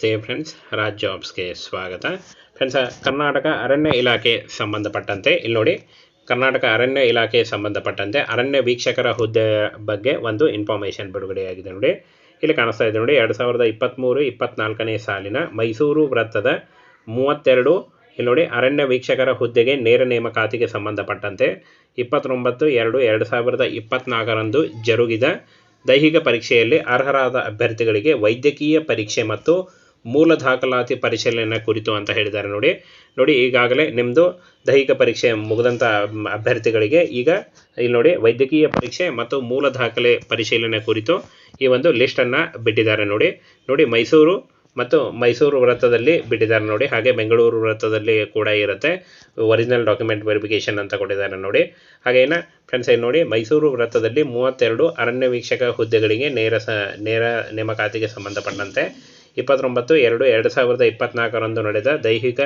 ನಮಸ್ತೆ ಫ್ರೆಂಡ್ಸ್ ರಾಜ್ ಜಾಬ್ಸ್ಗೆ ಸ್ವಾಗತ ಫ್ರೆಂಡ್ಸ್ ಕರ್ನಾಟಕ ಅರಣ್ಯ ಇಲಾಖೆ ಸಂಬಂಧಪಟ್ಟಂತೆ ಇಲ್ಲಿ ನೋಡಿ ಕರ್ನಾಟಕ ಅರಣ್ಯ ಇಲಾಖೆ ಸಂಬಂಧಪಟ್ಟಂತೆ ಅರಣ್ಯ ವೀಕ್ಷಕರ ಹುದ್ದೆ ಬಗ್ಗೆ ಒಂದು ಇನ್ಫಾರ್ಮೇಷನ್ ಬಿಡುಗಡೆಯಾಗಿದೆ ನೋಡಿ ಇಲ್ಲಿ ಕಾಣಿಸ್ತಾ ಇದೆ ನೋಡಿ ಎರಡು ಸಾವಿರದ ಇಪ್ಪತ್ತ್ಮೂರು ಇಪ್ಪತ್ನಾಲ್ಕನೇ ಸಾಲಿನ ಮೈಸೂರು ವೃತ್ತದ ಮೂವತ್ತೆರಡು ಇಲ್ಲಿ ನೋಡಿ ಅರಣ್ಯ ವೀಕ್ಷಕರ ಹುದ್ದೆಗೆ ನೇರ ನೇಮಕಾತಿಗೆ ಸಂಬಂಧಪಟ್ಟಂತೆ ಇಪ್ಪತ್ತೊಂಬತ್ತು ಎರಡು ಎರಡು ಸಾವಿರದ ಇಪ್ಪತ್ತ್ನಾಲ್ಕರಂದು ಜರುಗಿದ ದೈಹಿಕ ಪರೀಕ್ಷೆಯಲ್ಲಿ ಅರ್ಹರಾದ ಅಭ್ಯರ್ಥಿಗಳಿಗೆ ವೈದ್ಯಕೀಯ ಪರೀಕ್ಷೆ ಮತ್ತು ಮೂಲ ದಾಖಲಾತಿ ಪರಿಶೀಲನೆ ಕುರಿತು ಅಂತ ಹೇಳಿದ್ದಾರೆ ನೋಡಿ. ನೋಡಿ, ಈಗಾಗಲೇ ನಿಮ್ಮದು ದೈಹಿಕ ಪರೀಕ್ಷೆ ಮುಗಿದಂಥ ಅಭ್ಯರ್ಥಿಗಳಿಗೆ ಈಗ ಇಲ್ಲಿ ನೋಡಿ, ವೈದ್ಯಕೀಯ ಪರೀಕ್ಷೆ ಮತ್ತು ಮೂಲ ದಾಖಲೆ ಪರಿಶೀಲನೆ ಕುರಿತು ಈ ಒಂದು ಲಿಸ್ಟನ್ನು ಬಿಟ್ಟಿದ್ದಾರೆ ನೋಡಿ. ನೋಡಿ, ಮೈಸೂರು ಮತ್ತು ಮೈಸೂರು ವೃತ್ತದಲ್ಲಿ ಬಿಟ್ಟಿದ್ದಾರೆ ನೋಡಿ. ಹಾಗೆ ಬೆಂಗಳೂರು ವೃತ್ತದಲ್ಲಿ ಕೂಡ ಇರುತ್ತೆ. ಒರಿಜಿನಲ್ ಡಾಕ್ಯುಮೆಂಟ್ ವೆರಿಫಿಕೇಷನ್ ಅಂತ ಕೊಟ್ಟಿದ್ದಾರೆ ನೋಡಿ. ಹಾಗೇನ ಫ್ರೆಂಡ್ಸ್ ಇಲ್ಲಿ ನೋಡಿ, ಮೈಸೂರು ವೃತ್ತದಲ್ಲಿ ಮೂವತ್ತೆರಡು ಅರಣ್ಯ ವೀಕ್ಷಕ ಹುದ್ದೆಗಳಿಗೆ ನೇರ ನೇರ ನೇಮಕಾತಿಗೆ ಸಂಬಂಧಪಟ್ಟಂತೆ ಇಪ್ಪತ್ತೊಂಬತ್ತು ಎರಡು ಎರಡು ಸಾವಿರದ ಇಪ್ಪತ್ನಾಲ್ಕರಂದು ನಡೆದ ದೈಹಿಕ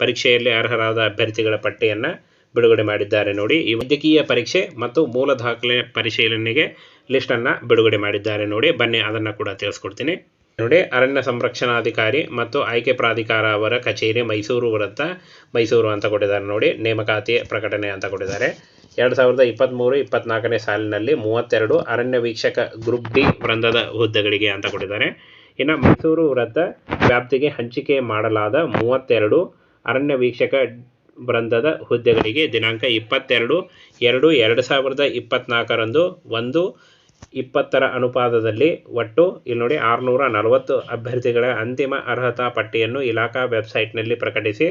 ಪರೀಕ್ಷೆಯಲ್ಲಿ ಅರ್ಹರಾದ ಅಭ್ಯರ್ಥಿಗಳ ಪಟ್ಟಿಯನ್ನು ಬಿಡುಗಡೆ ಮಾಡಿದ್ದಾರೆ ನೋಡಿ. ಈ ವೈದ್ಯಕೀಯ ಪರೀಕ್ಷೆ ಮತ್ತು ಮೂಲ ದಾಖಲೆ ಪರಿಶೀಲನೆಗೆ ಲಿಸ್ಟನ್ನು ಬಿಡುಗಡೆ ಮಾಡಿದ್ದಾರೆ ನೋಡಿ. ಬನ್ನಿ, ಅದನ್ನು ಕೂಡ ತಿಳಿಸ್ಕೊಡ್ತೀನಿ. ನೋಡಿ, ಅರಣ್ಯ ಸಂರಕ್ಷಣಾಧಿಕಾರಿ ಮತ್ತು ಆಯ್ಕೆ ಪ್ರಾಧಿಕಾರ ಅವರ ಕಚೇರಿ ಮೈಸೂರು ವೃತ್ತ ಮೈಸೂರು ಅಂತ ಕೊಟ್ಟಿದ್ದಾರೆ ನೋಡಿ. ನೇಮಕಾತಿ ಪ್ರಕಟಣೆ ಅಂತ ಕೊಟ್ಟಿದ್ದಾರೆ. ಎರಡು ಸಾವಿರದ ಇಪ್ಪತ್ತ್ಮೂರು ಇಪ್ಪತ್ತ್ನಾಲ್ಕನೇ ಸಾಲಿನಲ್ಲಿ ಮೂವತ್ತೆರಡು ಅರಣ್ಯ ವೀಕ್ಷಕ ಗ್ರೂಪ್ ಡಿ ವೃಂದದ ಹುದ್ದೆಗಳಿಗೆ ಅಂತ ಕೊಟ್ಟಿದ್ದಾರೆ. ಇನ್ನು ಮೈಸೂರು ವೃತ್ತ ವ್ಯಾಪ್ತಿಗೆ ಹಂಚಿಕೆ ಮಾಡಲಾದ ಮೂವತ್ತೆರಡು ಅರಣ್ಯ ವೀಕ್ಷಕ ವೃಂದದ ಹುದ್ದೆಗಳಿಗೆ ದಿನಾಂಕ ಇಪ್ಪತ್ತೆರಡು, ಎರಡು ಎರಡು ಸಾವಿರದ ಇಪ್ಪತ್ನಾಲ್ಕರಂದು ಒಂದು ಇಪ್ಪತ್ತರ ಅನುಪಾತದಲ್ಲಿ ಒಟ್ಟು ಇಲ್ಲಿ ನೋಡಿ ಆರುನೂರ ನಲವತ್ತು ಅಭ್ಯರ್ಥಿಗಳ ಅಂತಿಮ ಅರ್ಹತಾ ಪಟ್ಟಿಯನ್ನು ಇಲಾಖಾ ವೆಬ್ಸೈಟ್ನಲ್ಲಿ ಪ್ರಕಟಿಸಿ,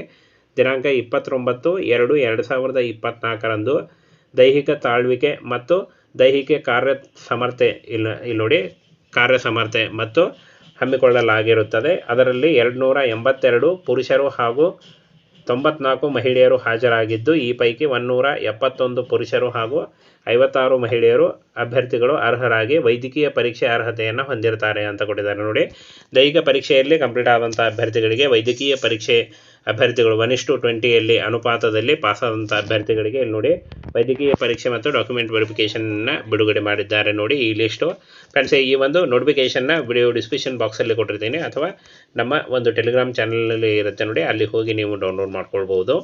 ದಿನಾಂಕ ಇಪ್ಪತ್ತೊಂಬತ್ತು, ಎರಡು ಎರಡು ಸಾವಿರದ ಇಪ್ಪತ್ನಾಲ್ಕರಂದು ದೈಹಿಕ ತಾಳ್ವಿಕೆ ಮತ್ತು ದೈಹಿಕ ಕಾರ್ಯ ಸಮರ್ಥೆ ಇಲ್ಲ ಇಲ್ಲಿ ನೋಡಿ ಕಾರ್ಯ ಸಮರ್ಥೆ ಮತ್ತು ಹಮ್ಮಿಕೊಳ್ಳಲಾಗಿರುತ್ತದೆ ಅದರಲ್ಲಿ ಎರಡುನೂರ ಎಂಬತ್ತೆರಡು ಪುರುಷರು ಹಾಗೂ ತೊಂಬತ್ನಾಲ್ಕು ಮಹಿಳೆಯರು ಹಾಜರಾಗಿದ್ದು, ಈ ಪೈಕಿ ಒನ್ನೂರ ಎಪ್ಪತ್ತೊಂದು ಪುರುಷರು ಹಾಗೂ ಐವತ್ತಾರು ಮಹಿಳೆಯರು ಅಭ್ಯರ್ಥಿಗಳು ಅರ್ಹರಾಗಿ ವೈದ್ಯಕೀಯ ಪರೀಕ್ಷೆ ಅರ್ಹತೆಯನ್ನು ಹೊಂದಿರ್ತಾರೆ ಅಂತ ಕೊಟ್ಟಿದ್ದಾರೆ. ನೋಡಿ, ದೈಹಿಕ ಪರೀಕ್ಷೆಯಲ್ಲಿ ಕಂಪ್ಲೀಟ್ ಆದಂಥ ಅಭ್ಯರ್ಥಿಗಳಿಗೆ ವೈದ್ಯಕೀಯ ಪರೀಕ್ಷೆ ಅಭ್ಯರ್ಥಿಗಳು ಒನ್ ಇಷ್ಟು ಟ್ವೆಂಟಿಯಲ್ಲಿ ಅನುಪಾತದಲ್ಲಿ ಪಾಸಾದಂಥ ಅಭ್ಯರ್ಥಿಗಳಿಗೆ ಇಲ್ಲಿ ನೋಡಿ ವೈದ್ಯಕೀಯ ಪರೀಕ್ಷೆ ಮತ್ತು ಡಾಕ್ಯುಮೆಂಟ್ ವೆರಿಫಿಕೇಷನ್ನ ಬಿಡುಗಡೆ ಮಾಡಿದ್ದಾರೆ ನೋಡಿ ಈ ಲಿಸ್ಟು ಫ್ರೆಂಡ್ಸ್ ಈ ಒಂದು ನೋಟಿಫಿಕೇಷನ್ನ ವಿಡಿಯೋ ಡಿಸ್ಕ್ರಿಪ್ಷನ್ ಬಾಕ್ಸಲ್ಲಿ ಕೊಟ್ಟಿರ್ತೀನಿ ಅಥವಾ ನಮ್ಮ ಒಂದು ಟೆಲಿಗ್ರಾಮ್ ಚಾನಲಲ್ಲಿ ಇರುತ್ತೆ ನೋಡಿ, ಅಲ್ಲಿ ಹೋಗಿ ನೀವು ಡೌನ್ಲೋಡ್ ಮಾಡ್ಕೊಳ್ಬೋದು.